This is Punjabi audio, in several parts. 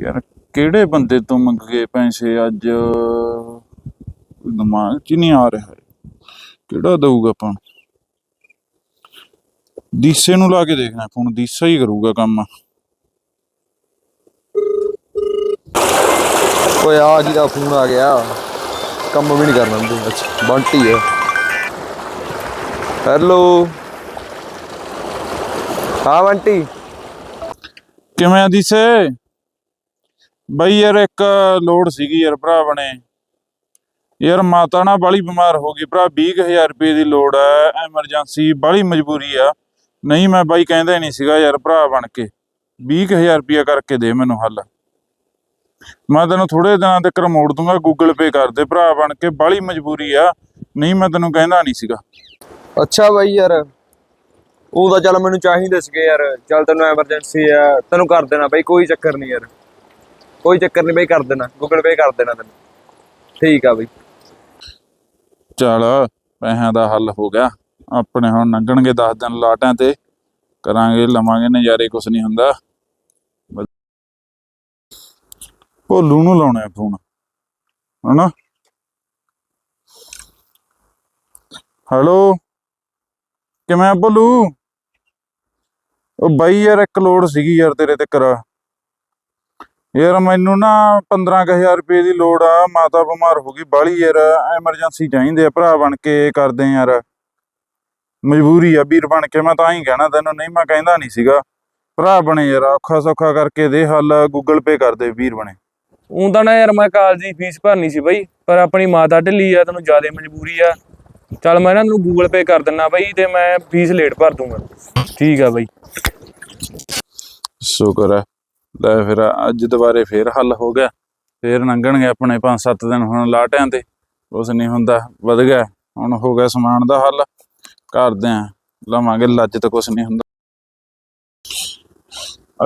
ਯਾਰ ਕਿਹੜੇ ਬੰਦੇ ਤੋਂ ਮੰਗ ਗਏ ਪੈਸੇ ਅੱਜ? ਦਿਮਾਗ 'ਚ ਨਹੀਂ ਆ ਰਿਹਾ। ਕਿਹੜਾ ਦਊਗਾ ਆਪਾਂ? ਦੀਸੇ ਨੂੰ ਲਾ ਕੇ ਦੇਖਣਾ ਫੋਨ ਦੀਸਾ ਹੀ ਕਰੂਗਾ ਕੰਮ। ਓਏ ਆ ਕੀ ਦਾ ਫੋਨ ਆ ਗਿਆ। ਕੰਮ ਵੀ ਨਹੀਂ ਕਰਨਾ ਹੁੰਦੇ ਅੱਛਾ ਬੰਟੀ ਹੈ। ਹੈਲੋ। ਹਾਂ ਬੰਟੀ। ਕਿਵੇਂ ਆ ਦੀਸੇ? ਬਈ ਯਾਰ ਇੱਕ ਲੋੜ ਸੀਗੀ ਯਾਰ ਭਰਾ ਬਣੇ। ਯਾਰ ਮਾਤਾ ਨਾ ਬਾਲੀ ਬਿਮਾਰ ਹੋ ਗਈ। ਭਰਾ 20000 ਰੁਪਏ ਦੀ ਲੋੜ ਹੈ ਐਮਰਜੈਂਸੀ ਬਾਲੀ ਮਜਬੂਰੀ ਆ। ਨਹੀਂ, ਮੈਂ ਬਾਈ ਕਹਿੰਦਾ ਹੀ ਨਹੀਂ ਸੀਗਾ ਯਾਰ ਭਰਾ ਬਣ ਕੇ। 20000 ਰੁਪਏ ਕਰਕੇ ਦੇ ਮੈਨੂੰ ਹੱਲ। ਮੈਂ ਤੈਨੂੰ ਥੋੜੇ ਦਿਨਾਂ ਤੱਕ ਮੋੜ ਦੂੰਗਾ। ਗੂਗਲ ਪੇ ਕਰ ਦੇ। ਭਰਾ ਬਣ ਕੇ ਬਾਲੀ ਮਜਬੂਰੀ ਆ। ਨਹੀਂ, ਮੈਂ ਤੈਨੂੰ ਕਹਿੰਦਾ ਨਹੀਂ ਸੀਗਾ। ਅੱਛਾ ਬਾਈ ਯਾਰ। ਉਹ ਤਾਂ ਚੱਲ ਮੈਨੂੰ ਚਾਹੀਦੇ ਸੀਗੇ ਯਾਰ। ਚੱਲ ਤੈਨੂੰ ਐਮਰਜੈਂਸੀ ਆ। ਤੈਨੂੰ ਕਰ ਦੇਣਾ ਬਾਈ, ਕੋਈ ਚੱਕਰ ਨਹੀਂ ਯਾਰ। ਕੋਈ ਚੱਕਰ ਨਹੀਂ ਬਈ ਕਰ ਦੇਣਾ। ਗੂਗਲ ਪੇ ਕਰ ਦੇਣਾ ਤੈਨੂੰ। ਠੀਕ ਆ ਬਾਈ। ਚੱਲ, ਪੈਸਿਆਂ ਦਾ ਹੱਲ ਹੋ ਗਿਆ। ਆਪਣੇ ਹੁਣ ਲੰਘਣਗੇ 10 ਦਿਨ ਲਾਟਾਂ ਤੇ। ਕਰਾਂਗੇ, ਲਵਾਂਗੇ ਨਜ਼ਾਰੇ, ਕੁਛ ਨਹੀਂ ਹੁੰਦਾ। ਭੋਲੂ ਨੂੰ ਲਾਉਣਾ ਫੋਨ। ਹਨਾ? ਹੈਲੋ? ਕਿਵੇਂ ਆ ਭੋਲੂ? ਉਹ ਬਾਈ ਯਾਰ, ਇੱਕ ਲੋੜ ਸੀਗੀ ਯਾਰ ਤੇਰੇ ਤੇ ਕਰਾ ਯਾਰ ਮੈਨੂੰ ਨਾ 15000 ਰੁਪਏ ਦੀ ਲੋੜ ਆ ਮਾਤਾ ਬਿਮਾਰ ਹੋ ਗਈ ਬਾਲੀ ਯਾਰ ਐਮਰਜੈਂਸੀ ਚਾਹੀਦੇ ਆ ਭਰਾ ਬਣ ਕੇ ਕਰਦੇ ਆ ਯਾਰ। ਮਜਬੂਰੀ ਆ ਵੀਰ ਬਣ ਕੇ ਮੈਂ ਤਾਂ ਹੀ ਕਹਿਣਾ ਤੈਨੂੰ ਨਹੀਂ ਮੈਂ ਕਹਿੰਦਾ ਨਹੀਂ ਸੀਗਾ। ਭਰਾ ਬਣੇ ਯਾਰ ਔਖਾ ਸੌਖਾ ਕਰਕੇ ਦੇ ਹੱਲ ਗੂਗਲ ਪੇ ਕਰ ਦੇ ਵੀਰ ਬਣੇ। ਊਂ ਤਾਂ ਨਾ ਯਾਰ ਮੈਂ ਕਾਲਜ ਦੀ ਫੀਸ ਭਰਨੀ ਸੀ ਬਈ ਪਰ ਆਪਣੀ ਮਾਤਾ ਢਿੱਲੀ ਆ ਤੈਨੂੰ ਜ਼ਿਆਦਾ ਮਜਬੂਰੀ ਆ। ਚੱਲ ਮੈਂ ਨਾ ਤੈਨੂੰ ਗੂਗਲ ਪੇ ਕਰ ਦਿੰਨਾ ਬਈ ਤੇ ਮੈਂ ਫੀਸ ਲੇਟ ਭਰ ਦੂੰਗਾ। ਠੀਕ ਆ ਬਈ। ਸ਼ੁਕਰ ਹੈ ਲੈ ਫਿਰ ਅੱਜ ਦੁਬਾਰੇ ਫੇਰ ਹੱਲ ਹੋ ਗਿਆ। ਫੇਰ ਲੰਘਣਗੇ ਆਪਣੇ 5-7 ਦਿਨ ਹੁਣ ਲਾਟਿਆਂ ਤੇ। ਕੁਛ ਨਹੀਂ ਹੁੰਦਾ, ਵਧ ਗਿਆ। ਹੁਣ ਹੋ ਗਿਆ ਸਮਾਨ ਦਾ ਹੱਲ। ਕਰਦੇ ਆ ਲਵਾਂਗੇ ਲੱਜ ਤੇ ਕੁਛ ਨਹੀਂ ਹੁੰਦਾ।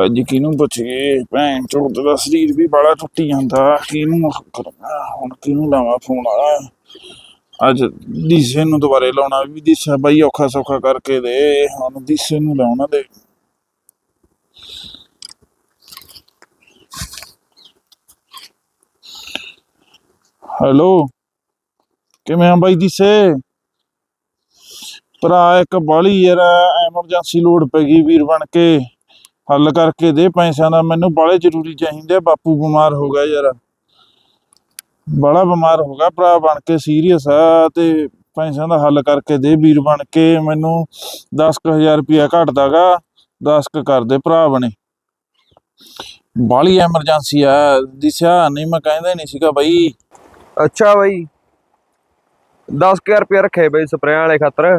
ਅੱਜ ਕਿਹਨੂੰ ਪੁੱਛੀਏ? ਭੈਣ ਚੋਦ ਦਾ ਸਰੀਰ ਵੀ ਬੜਾ ਟੁੱਟੀ ਜਾਂਦਾ। ਕਿਹਨੂੰ ਕਰਾਂ? ਹੁਣ ਕਿਹਨੂੰ ਲਾਵਾਂ ਫੋਨ ਆ ਅੱਜ ਦੀਸੇ ਨੂੰ ਦੁਬਾਰੇ ਲਾਉਣਾ ਵੀ ਦੀਸਾ ਬਾਈ ਔਖਾ ਸੌਖਾ ਕਰਕੇ ਦੇ। ਹੁਣ ਦੀਸੇ ਨੂੰ ਲਾਉਣਾ ਦੇ। ਹੈਲੋ, ਕਿਵੇਂ ਆ ਬਾਈ ਦੀਸੇ? ਭਰਾ ਇੱਕ ਬਾਲੀ ਯਾਰ, ਐਮਰਜੈਂਸੀ ਲੋੜ ਪੈ ਗਈ ਵੀਰ ਬਣ ਕੇ। ਹੱਲ ਕਰਕੇ ਦੇ ਪੈਸਿਆਂ ਦਾ, ਮੈਨੂੰ ਬਾਲੇ ਜ਼ਰੂਰੀ ਚਾਹੀਦੇ ਬਾਪੂ ਬਿਮਾਰ ਹੋ ਗਿਆ ਯਾਰ। ਬੜਾ ਬਿਮਾਰ ਹੋ ਗਿਆ ਭਰਾ ਬਣ ਕੇ, ਸੀਰੀਅਸ ਆ, ਤੇ ਪੈਸਿਆਂ ਦਾ ਹੱਲ ਕਰਕੇ ਦੇ ਵੀਰ ਬਣ ਕੇ। ਮੈਨੂੰ 10000 ਰੁਪਇਆ ਘਟਦਾਗਾ 10 ਕ ਕਰ ਦੇ ਭਰਾ ਬਣੇ। ਬਾਲੀ ਐਮਰਜੈਂਸੀ ਆ, ਦਿਸਿਆ, ਨਹੀਂ ਮੈਂ ਕਹਿੰਦਾ ਹੀ ਨਹੀਂ ਸੀਗਾ ਬਾਈ। ਅੱਛਾ ਬਾਈ। 10000 ਰੁਪਏ ਰੱਖੇ ਬਾਈ ਸਪਰੇਆਂ ਵਾਲੇ ਖਾਤਰ।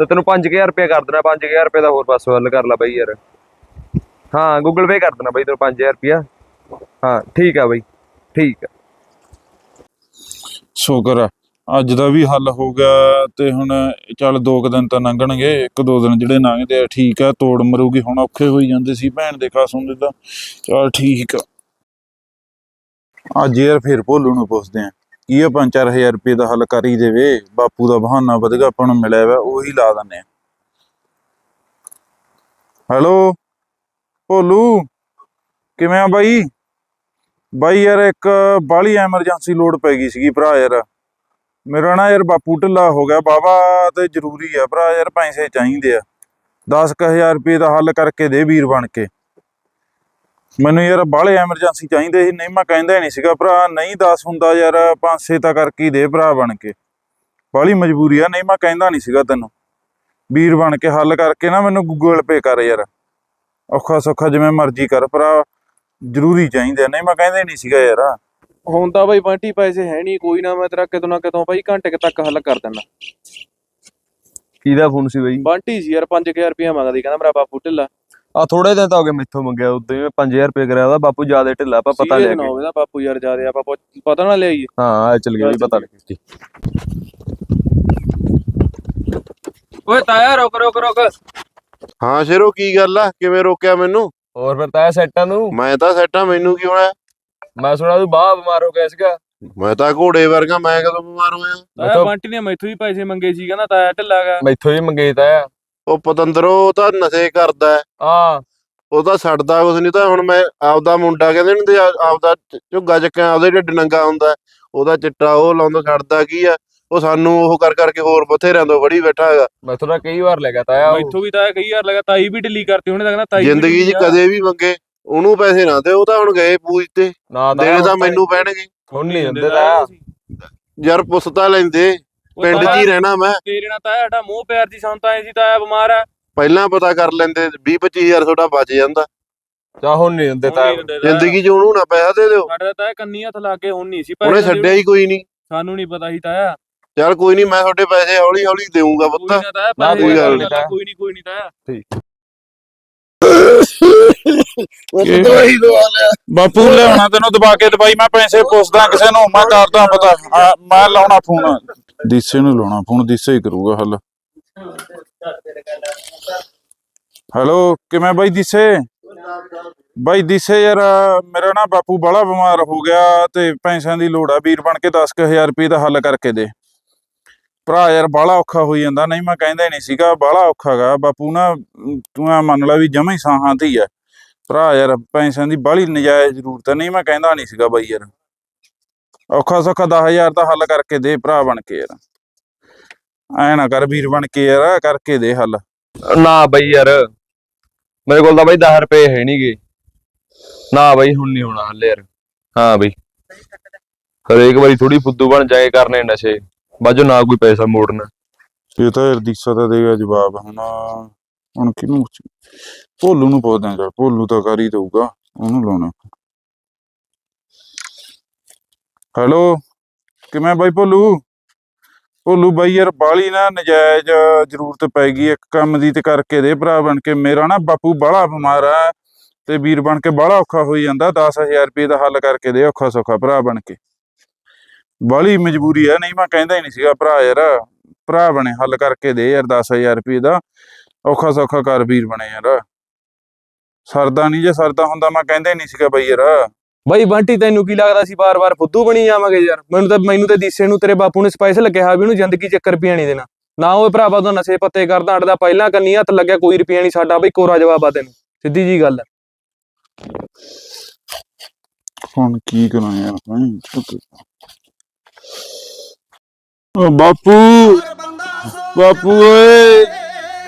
ਤੇ ਤੈਨੂੰ 5000 ਰੁਪਏ ਕਰ ਦੇਣਾ 5000 ਰੁਪਏ ਦਾ ਹੋਰ ਪਾਸੋਂ ਹੱਲ ਕਰ ਲੈ ਬਾਈ ਯਾਰ। ਹਾਂ ਗੂਗਲ ਪੇ ਕਰ ਦੇਣਾ ਬਾਈ ਤੈਨੂੰ 5000 ਰੁਪਿਆ ਹਾਂ, ਠੀਕ ਆ ਬਾਈ, ਠੀਕ ਆ। ਸ਼ੁਕਰ ਆ। ਅੱਜ ਦਾ ਵੀ ਹੱਲ ਹੋ ਗਿਆ ਤੇ ਹੁਣ ਚੱਲ ਦੋ ਕੁ ਦਿਨ ਤਾਂ ਲੰਘਣਗੇ, ਇੱਕ ਦੋ ਦਿਨ ਜਿਹੜੇ ਲੰਘਦੇ ਆ, ਠੀਕ ਆ, ਤੋੜ ਮਰੂਗੀ, ਹੁਣ ਔਖੇ ਹੋਈ ਜਾਂਦੇ ਸੀ, ਭੈਣ ਦੇ ਖਾਸੋਂ ਦੇ ਤਾਂ। ਚੱਲ ਠੀਕ ਆ। ਅੱਜ ਯਾਰ ਫਿਰ ਭੋਲੂ ਨੂੰ ਪੁੱਛਦੇ ਆ, ਕੀ ਆ 5-4000 ਰੁਪਏ ਦਾ ਹੱਲ ਕਰੀ ਦੇਵੇ, ਬਾਪੂ ਦਾ ਬਹਾਨਾ ਵਧਗਾ, ਆਪਾਂ ਨੂੰ ਮਿਲਿਆ ਵਾ, ਉਹੀ ਲਾ ਦਿੰਨੇ ਆ। ਹੈਲੋ? ਭੋਲੂ? ਕਿਵੇਂ ਆ ਬਾਈ? ਬਾਈ ਯਾਰ ਇੱਕ ਬਾਲੀ ਐਮਰਜੈਂਸੀ ਲੋਡ ਪੈ ਗਈ ਸੀਗੀ ਭਰਾ ਯਾਰ। ਮੇਰਾ ਨਾ ਯਾਰ ਬਾਪੂ ਢਿੱਲਾ ਹੋ ਗਿਆ ਬਾਬਾ ਤੇ ਜ਼ਰੂਰੀ ਆ ਭਰਾ ਯਾਰ, ਪੈਸੇ ਚਾਹੀਦੇ ਆ। 10000 ਰੁਪਏ ਦਾ ਹੱਲ ਕਰਕੇ ਦੇ ਵੀਰ ਬਣ ਕੇ। ਮੈਨੂੰ ਯਾਰ ਬਾਹਲੇ ਐਮਰਜੈਂਸੀ ਚਾਹੀਦੇ ਸੀ ਨਹੀਂ ਮੈਂ ਕਹਿੰਦਾ ਨਹੀਂ ਸੀਗਾ ਭਰਾ ਨਹੀਂ 10 ਹੁੰਦਾ ਯਾਰ 5-6 ਤਾਂ ਕਰਕੇ ਹੀ ਦੇ ਭਰਾ ਬਣ ਕੇ। ਬਾਹਲੀ ਮਜਬੂਰੀ ਆ ਨਹੀਂ ਮੈਂ ਕਹਿੰਦਾ ਨਹੀਂ ਸੀਗਾ ਤੈਨੂੰ। ਵੀਰ ਬਣ ਕੇ ਹੱਲ ਕਰਕੇ ਨਾ ਮੈਨੂੰ ਗੂਗਲ ਪੇ ਕਰ ਯਾਰ। ਔਖਾ ਸੌਖਾ ਜਿਵੇਂ ਮਰਜ਼ੀ ਕਰ ਭਰਾ ਜ਼ਰੂਰੀ ਚਾਹੀਦੇ ਨਹੀਂ ਮੈਂ ਕਹਿੰਦਾ ਨਹੀਂ ਸੀਗਾ ਯਾਰ। ਹੁਣ ਤਾਂ ਬਈ ਬੰਟੀ ਪੈਸੇ ਹੈ ਨਹੀਂ ਕੋਈ ਨਾ ਮੈਂ ਤੇਰਾ ਕਿਤੋਂ ਨਾ ਕਿਤੋਂ ਬਈ ਘੰਟੇ ਕੁ ਤੱਕ ਹੱਲ ਕਰ ਦਿੰਦਾ। ਕਿਹਦਾ ਫੋਨ ਸੀ ਬਾਈ? ਬੰਟੀ ਸੀ ਯਾਰ 5000 ਰੁਪਇਆ ਮੰਗਦੀ ਕਹਿੰਦਾ ਮੇਰਾ ਬਾਪੂ ਢਿੱਲਾ। ਆ ਥੋੜੇ ਦਿਨ ਤਾਂ ਹੋ ਗਏ ਮੈਥੋਂ ਮੰਗਿਆ ਉਦੋਂ ਮੈਂ 5000 ਰੁਪਏ ਕਰਿਆ ਉਹਦਾ ਬਾਪੂ ਜ਼ਿਆਦਾ ਢਿੱਲਾ ਆਪਾਂ ਪਤਾ ਲੈ ਨਾ ਕੇ ਹੋਵੇ ਨਾ ਬਾਪੂ ਯਾਰ ਜਿਆਦੇ ਆਪਾਂ ਪੁੱਛ- ਪਤਾ ਨਾ ਲਿਆਈਏ ਹਾਂ ਆ ਚੱਲ ਗਿਆ ਵੀ ਪਤਾ ਲੈ ਕੇ। ਓਏ ਤਾਇਆ ਰੁਕ ਰੁਕ ਰੁਕ। ਹਾਂ ਸ਼ੇਰੋ ਕੀ ਗੱਲ ਆ? ਕਿਵੇਂ ਰੋਕਿਆ ਮੈਨੂੰ? ਹੋਰ ਫਿਰ ਤਾਂ ਸੈਟਾਂ ਨੂੰ? ਮੈਂ ਤਾਂ ਸੈਟਾਂ ਮੈਨੂੰ ਕੀ ਹੋਇਆ ਮੈਂ ਸੁਣਿਆ ਤੂੰ ਬਾਹ ਬਿਮਾਰ ਹੋ ਗਿਆ ਸੀਗਾ। ਮੈਂ ਤਾਂ ਘੋੜੇ ਵਰਗਾ ਮੈਂ ਕਦੋਂ ਬਿਮਾਰ ਹੋਇਆ? ਤਾਇਆ ਬੰਟੀ ਨੇ ਮੈਥੋਂ ਹੀ ਪੈਸੇ ਮੰਗੇ ਸੀ ਕਹਿੰਦਾ ਤਾਇਆ ਢਿੱਲਾ ਗਾ। ਮੈਥੋਂ ਹੀ ਮੰਗੇ ਤਾਂ ਉਹ ਪਤੰਦਰੋ ਉਹ ਤਾਂ ਨਸ਼ੇ ਕਰਦਾ ਹੈ। ਆ ਉਹ ਤਾਂ ਛੱਡਦਾ ਕੁਛ ਨਹੀਂ ਤਾਂ ਹੁਣ ਮੈਂ ਆਪਦਾ ਮੁੰਡਾ ਕਹਿੰਦੇ ਨੇ ਤੇ ਆਪਦਾ ਝੁੱਗਾ ਚੱਕਿਆ ਉਹਦੇ ਢਿੱਡ ਨੰਗਾ ਹੁੰਦਾ ਉਹਦਾ ਚਿੱਟਾ ਉਹ ਲਾਉਂਦਾ ਛੱਡਦਾ ਕੀ ਆ ਉਹ ਸਾਨੂੰ ਉਹ ਕਰ ਕਰਕੇ ਹੋਰ ਬਥੇਰਿਆਂ ਤੋਂ ਫੜੀ ਬੈਠਾ ਹੈਗਾ ਮੈਂ ਥੋੜਾ ਕਈ ਵਾਰ ਲੈ ਗਿਆ ਤਾਇਆ ਉਹ। ਮੈਥੋਂ ਵੀ ਤਾਂ ਕਈ ਵਾਰ ਲਗਾ ਤਾਈ ਵੀ ਢਿੱਲੀ ਕਰਤੀ ਉਹਨੇ ਤਾਂ ਕਹਿੰਦਾ ਤਾਈ ਵੀ ਜ਼ਿੰਦਗੀ 'ਚ ਆ। ਕਦੇ ਵੀ ਮੰਗੇ ਉਹਨੂੰ ਪੈਸੇ ਨਾ ਦੇ ਉਹ ਤਾਂ ਹੁਣ ਗਏ ਪੂਜ ਤੇ ਨਾ ਤਾਇਆ ਦੇਣੇ ਤਾਂ ਮੈਨੂੰ ਪੈਣਗੇ ਹੁਣ ਨਹੀਂ ਦਿੰਦੇ ਤਾਇਆ। ਯਾਰ ਪੁੱਛਤਾ ਲੈਂਦੇ ਪਿੰਡ 'ਚ ਹੀ ਰਹਿਣਾ ਮੈਂ। ਤੇਰੇ ਨਾਲ ਤਾਇਆ ਸਾਡਾ ਮੋਹ ਪਿਆਰ ਦੀ ਸੰਤਾਂ ਐ ਸੀ ਤਾਇਆ ਬਿਮਾਰ ਆ। ਪਹਿਲਾਂ ਪਤਾ ਕਰ ਲੈਂਦੇ 20 25000 ਤੁਹਾਡਾ ਬਚ ਜਾਂਦਾ। ਚਾ ਹੁਣ ਨਹੀਂ ਦਿੰਦੇ ਨਹੀਂ ਤਾਇਆ। ਜ਼ਿੰਦਗੀ 'ਚ ਉਹਨੂੰ ਨਾ ਪੈਸਾ ਦੇ ਦਿਓ। ਸਾਡੇ ਤਾਂ ਕੰਨੀ ਹੱਥ ਲਾ ਕੇ ਹੁਣ ਨਹੀਂ ਸੀ ਉਹਨੇ ਛੱਡਿਆ ਹੀ ਕੋਈ ਨਹੀਂ। ਸਾਨੂੰ ਨਹੀਂ ਪਤਾ ਸੀ ਤਾਇਆ ਚੱਲ ਕੋਈ ਨਹੀਂ ਮੈਂ ਤੁਹਾਡੇ ਪੈਸੇ ਹੌਲੀ ਹੌਲੀ ਦੇਊਂਗਾ ਪੁੱਤ। ਕੋਈ ਨਾ ਕੋਈ ਗੱਲ ਗੱਲ ਨੀ ਆ, ਕੋਈ ਨਹੀਂ ਕੋਈ ਨਹੀਂ ਤਾਇਆ ਦਵਾਈ ਬਾਪੂ ਲਿਆਉਣਾ ਤੈਨੂੰ ਦਬਾ ਕੇ ਦਵਾਈ। ਮੈਂ ਪੈਸੇ ਪੁੱਛਦਾ ਕਿਸੇ ਨੂੰ ਮੈਂ ਕਰਦਾ ਪਤਾ ਮੈਂ ਲਾਉਣਾ ਫੋਨ। ਦੀਸੇ ਨੂੰ ਲਾਉਣਾ, ਫੋਨ ਦੀਸੇ ਹੀ ਕਰੂਗਾ ਹੱਲ। ਹੈਲੋ, ਕਿਵੇਂ ਬਾਈ ਦੀਸੇ ਬਾਈ ਦੀਸੇ ਯਾਰ, ਮੇਰਾ ਨਾ ਬਾਪੂ ਬੜਾ ਬਿਮਾਰ ਹੋ ਗਿਆ ਤੇ ਪੈਸਿਆਂ ਦੀ ਲੋੜ ਆ, ਵੀਰ ਬਣ ਕੇ 10000 ਰੁਪਏ ਦਾ ਹੱਲ ਕਰਕੇ ਦੇ। ਭਰਾ ਯਾਰ ਬਾਹਲਾ ਔਖਾ ਹੋਈ ਜਾਂਦਾ, ਨਹੀਂ ਮੈਂ ਕਹਿੰਦਾ ਹੀ ਨਹੀਂ ਸੀਗਾ, ਬਾਹਲਾ ਔਖਾ ਗਾ। ਬਾਪੂ ਨਾ, ਤੂੰ ਆ ਮੰਨ ਲੈ ਵੀ ਜਮਾ ਹੀ ਸਾਹਾਂ ਤੇ ਹੀ ਆ। ਭਰਾ ਯਾਰ, ਪੈਸਿਆਂ ਦੀ ਬਾਹਲੀ ਨਜਾਇਜ਼ ਜ਼ਰੂਰਤ ਨਹੀਂ ਮੈਂ ਕਹਿੰਦਾ ਨਹੀਂ ਸੀਗਾ ਬਾਈ ਯਾਰ। ਔਖਾ ਸੌਖਾ 10000 ਦਾ ਹੱਲ ਕਰਕੇ ਦੇ ਭਰਾ ਬਣ ਕੇ ਯਾਰ। ਐ ਨਾ ਕਰ ਵੀਰ ਬਣ ਕੇ ਯਾਰ ਕਰਕੇ ਦੇ ਹੱਲ। ਨਾ ਬਈ ਯਾਰ ਮੇਰੇ ਕੋਲ ਤਾਂ ਬਈ 10 ਰੁਪਏ ਹੈ ਨਹੀਂਗੇ। ਨਾ ਬਈ ਹੁਣ ਨਹੀਂ ਹੋਣਾ ਹੱਲੇ ਯਾਰ। ਹਾਂ ਬਈ। ਹਰੇਕ ਵਾਰੀ ਥੋੜੀ ਫੁੱਦੂ ਬਣ ਜਾਏ ਕਰਨੇ ਨਸ਼ੇ। ਬਾਜੋ ਨਾ ਕੋਈ ਪੈਸਾ ਮੋੜਨਾ। ਇਹ ਤਾਂ ਯਾਰ ਦੀਸਾ ਤਾਂ ਦੇਗਾ ਜਵਾਬ। ਹੁਣ ਹੁਣ ਕਿਹਨੂੰ ਭੋਲੂ ਨੂੰ ਪੁੱਛਦਾ ਚੱਲ ਭੋਲੂ ਤਾਂ ਕਰ ਹੀ ਦਊਗਾ ਉਹਨੂੰ ਲਾਉਣਾ। ਹੈਲੋ, ਕਿਵੇਂ ਬਾਈ ਭੋਲੂ? ਭੋਲੂ ਬਾਈ ਯਾਰ ਬਾਲੀ ਨਾ ਨਜਾਇਜ਼ ਜ਼ਰੂਰਤ ਪੈ ਗਈ, ਇੱਕ ਕੰਮ ਦੀ ਤੇ ਕਰਕੇ ਦੇ ਭਰਾ ਬਣ ਕੇ। ਮੇਰਾ ਨਾ ਬਾਪੂ ਬਾਹਲਾ ਬਿਮਾਰ ਆ ਤੇ ਵੀਰ ਬਣ ਕੇ ਬਾਹਲਾ ਔਖਾ ਹੋਈ ਜਾਂਦਾ 10000 ਰੁਪਏ ਦਾ ਹੱਲ ਕਰਕੇ ਦੇ ਔਖਾ ਸੌਖਾ ਭਰਾ ਬਣ ਕੇ। ਬਾਲੀ ਮਜਬੂਰੀ ਆ, ਨਹੀਂ ਮੈਂ ਕਹਿੰਦਾ ਹੀ ਨਹੀਂ ਸੀਗਾ ਭਰਾ ਯਾਰ, ਭਰਾ ਬਣੇ, ਹੱਲ ਕਰਕੇ ਦੇ ਯਾਰ 10000 ਰੁਪਏ ਦਾ, ਔਖਾ ਸੌਖਾ ਕਰ ਵੀਰ ਬਣੇ ਯਾਰ। ਸਰਦਾ ਨਹੀਂ ਜੇ ਸਰਦਾ ਹੁੰਦਾ, ਮੈਂ ਕਹਿੰਦਾ ਹੀ ਨਹੀਂ ਸੀਗਾ ਬਈ ਯਾਰ। ਬਾਈ ਬੰਟੀ ਤੈਨੂੰ ਕੀ ਲੱਗਦਾ ਸੀ ਵਾਰ-ਵਾਰ ਫੁੱਦੂ ਬਣੀ ਜਾਵਾਂਗੇ ਯਾਰ? ਮੈਨੂੰ ਤਾਂ ਮੈਨੂੰ ਤਾਂ ਦੀਸੇ ਨੂੰ ਤੇਰੇ ਬਾਪੂ ਨੇ ਸਪੈਸ਼ਲ ਲੱਗਿਆ ਵੀ ਉਹਨੂੰ ਜ਼ਿੰਦਗੀ ਚ 1 ਰੁਪਿਆ ਨਹੀਂ ਦੇਣਾ। ਨਾ ਉਹ ਭਰਾਵਾ ਉਹਦਾ ਨਸ਼ੇ ਪੱਤੇ ਕਰਦਾ ਅੜਦਾ ਪਹਿਲਾਂ ਕੰਨੀ ਹੱਥ ਲੱਗਿਆ ਕੋਈ ਰੁਪਿਆ ਨਹੀਂ ਸਾਡਾ ਬਈ ਕੋਰਾ ਜਵਾਬ ਆ ਤੈਨੂੰ। ਸਿੱਧੀ ਜੀ ਗੱਲ ਆ। ਹੁਣ ਕੀ ਕਰਾਂ ਯਾਰ ਹੈਂ, ਬਾਪੂ ਬਾਪੂ ਓਏ!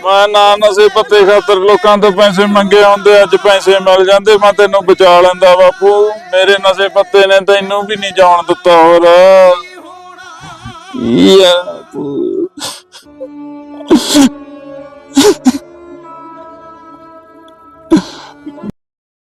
ਮੈਂ ਨਾ ਨਸੇ ਪੱਤੇ ਖਾਤਰ ਲੋਕਾਂ ਤੋਂ ਪੈਸੇ ਮੰਗੇ ਹੁੰਦੇ, ਅੱਜ ਪੈਸੇ ਮਿਲ ਜਾਂਦੇ, ਮੈਂ ਤੈਨੂੰ ਬਚਾ ਲੈਂਦਾ ਬਾਪੂ। ਮੇਰੇ ਨਸੇ ਪੱਤੇ ਨੇ ਤੈਨੂੰ ਵੀ ਨਹੀਂ ਜਾਣ ਦਿੱਤਾ ਹੋਰ। ਯਾ